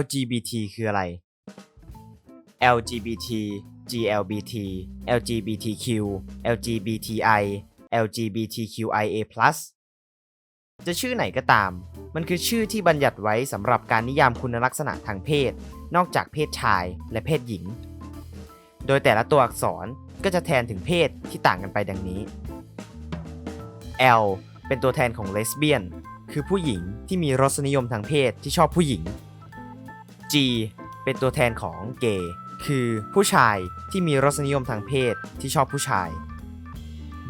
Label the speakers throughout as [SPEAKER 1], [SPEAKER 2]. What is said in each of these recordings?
[SPEAKER 1] LGBT คืออะไร LGBT GLBT LGBTQ LGBTI LGBTQIA+ จะชื่อไหนก็ตาม มันคือชื่อที่บัญญัติไว้สำหรับการนิยามคุณลักษณะทางเพศ นอกจากเพศชายและเพศหญิง โดยแต่ละตัวอักษรก็จะแทนถึงเพศที่ต่างกันไปดังนี้ L เป็นตัวแทนของเลสเบี้ยน คือผู้หญิงที่มีรสนิยมทางเพศที่ชอบผู้หญิง G เป็นตัวแทนของเกย์คือผู้ชายที่มีรสนิยมทางเพศที่ชอบผู้ชาย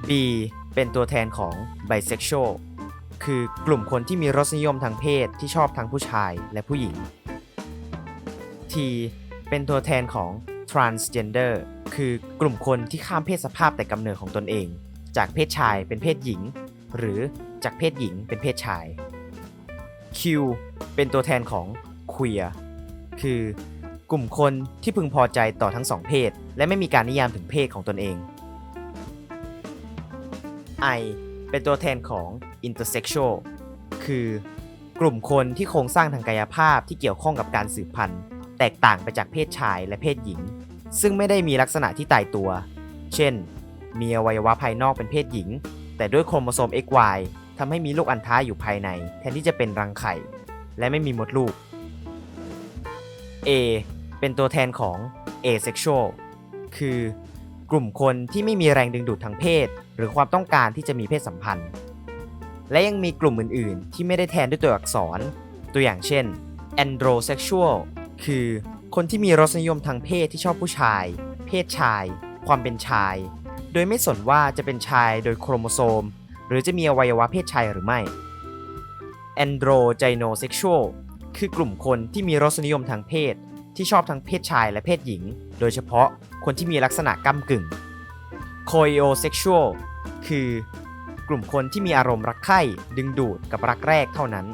[SPEAKER 1] B เป็นตัวแทนของ bisexual คือกลุ่มคนที่มีรสนิยมทางเพศที่ชอบทั้งผู้ชายและผู้หญิง T เป็นตัวแทนของ transgender คือกลุ่มคนที่ข้ามเพศสภาพแต่กำเนิดของตนเอง จากเพศชายเป็นเพศหญิง หรือจากเพศหญิงเป็นเพศชาย Q เป็นตัวแทนของ queer คือกลุ่มคนที่พึงพอใจต่อทั้งสองเพศ และไม่มีการนิยามถึงเพศของตนเอง I เป็นตัวแทนของ intersexual คือกลุ่มคนที่โครงสร้างทางกายภาพที่เกี่ยวข้องกับการสืบพันธุ์ แตกต่างไปจากเพศชายและเพศหญิง ซึ่งไม่ได้มีลักษณะที่ตายตัว เช่น มีอวัยวะภายนอกเป็นเพศหญิง แต่ด้วยโครโมโซม XY ทำให้มีลูกอัณฑะอยู่ภายใน แทนที่จะเป็นรังไข่ และไม่มีมดลูก A เป็นตัวแทนของ asexual คือกลุ่มคนที่ไม่มีแรงดึงดูดทางเพศ หรือความต้องการที่จะมีเพศสัมพันธ์ และยังมีกลุ่มอื่น ๆ ที่ไม่ได้แทนด้วยตัวอักษร ตัวอย่างเช่น androsexual คือคนที่มีรสนิยมทางเพศที่ชอบผู้ชาย เพศชาย ความเป็นชาย โดยไม่สนว่าจะเป็นชายโดยโครโมโซม หรือจะมีอวัยวะเพศชายหรือไม่ androgynosexual คือกลุ่มคนที่มีรสนิยมทางเพศ ที่ชอบทั้งเพศชายและเพศหญิง โดยเฉพาะคนที่มีลักษณะก้ากึ่ง coiosexual คือกลุ่มคนที่มีอารมณ์รักใคร่ดึงดูดกับรักแรกเท่านั้น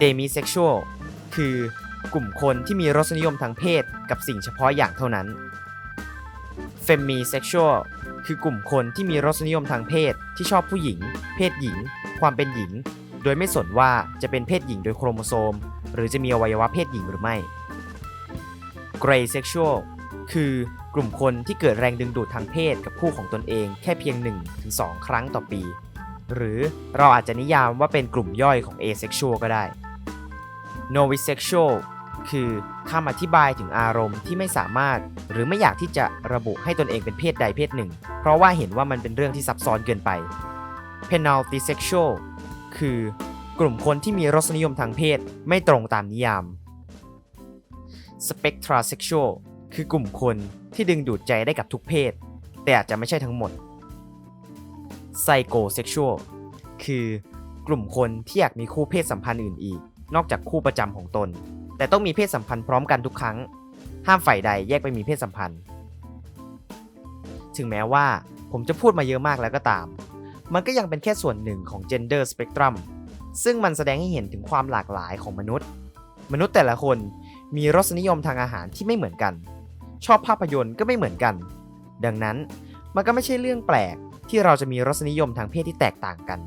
[SPEAKER 1] demisexual คือกลุ่มคนที่มีรสนิยมทางเพศกับสิ่งเฉพาะอย่างเท่านั้น femisexual คือกลุ่มคนที่มีรสนิยมทางเพศที่ชอบผู้หญิง เพศหญิง ความเป็นหญิง โดยไม่สนว่าจะเป็นเพศหญิงโดยโครโมโซม หรือจะมีอวัยวะเพศหญิงหรือไม่ gray sexual คือกลุ่มคนที่เกิดแรงดึงดูดทางเพศกับคู่ของตนเองแค่เพียง 1-2 ครั้งต่อปี หรือเราอาจจะนิยามว่าเป็นกลุ่มย่อยของ asexual ก็ได้ novisexual คือคำอธิบายถึงอารมณ์ที่ไม่สามารถ หรือไม่อยากที่จะระบุให้ตนเองเป็นเพศใดเพศหนึ่ง เพราะว่าเห็นว่ามันเป็นเรื่องที่ซับซ้อนเกินไป penalty sexual คือ กลุ่มคนที่มีรสนิยมทางเพศไม่ตรงตามนิยาม spectra sexual คือกลุ่มคนที่ดึงดูดใจได้กับทุกเพศ แต่อาจจะไม่ใช่ทั้งหมด psycho sexual คือกลุ่มคนที่อยากมีคู่เพศสัมพันธ์อื่นอีก นอกจากคู่ประจำของตน แต่ต้องมีเพศสัมพันธ์พร้อมกันทุกครั้ง ห้ามฝ่ายใดแยกไปมีเพศสัมพันธ์ ถึงแม้ว่าผมจะพูดมาเยอะมากแล้วก็ตาม มันก็ยังเป็นแค่ส่วนหนึ่งของ gender spectrum ซึ่งมันแสดงให้เห็นถึงความหลากหลายของมนุษย์ มนุษย์แต่ละคนมีรสนิยมทางอาหารที่ไม่เหมือนกัน ชอบภาพยนตร์ก็ไม่เหมือนกัน ดังนั้นมันก็ไม่ใช่เรื่องแปลกที่เราจะมีรสนิยมทางเพศที่แตกต่างกัน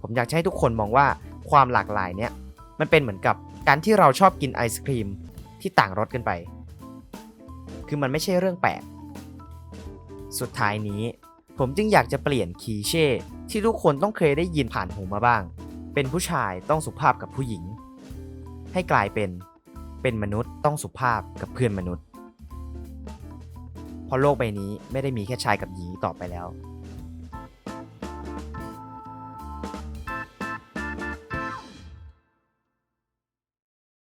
[SPEAKER 1] ผมอยากให้ทุกคนมองว่าความหลากหลายเนี้ยมันเป็นเหมือนกับการที่เราชอบกินไอศครีมที่ต่างรสกันไป คือมันไม่ใช่เรื่องแปลก สุดท้ายนี้ ผมจึงอยากจะเปลี่ยนคีเช่ ที่ทุกคนต้องเคยได้ยินผ่านหูมาบ้าง เป็นผู้ชายต้องสุภาพกับผู้หญิง ให้กลายเป็น เป็นมนุษย์ต้องสุภาพกับเพื่อนมนุษย์ เพราะโลกใบนี้ไม่ได้มีแค่ชายกับหญิงต่อไปแล้ว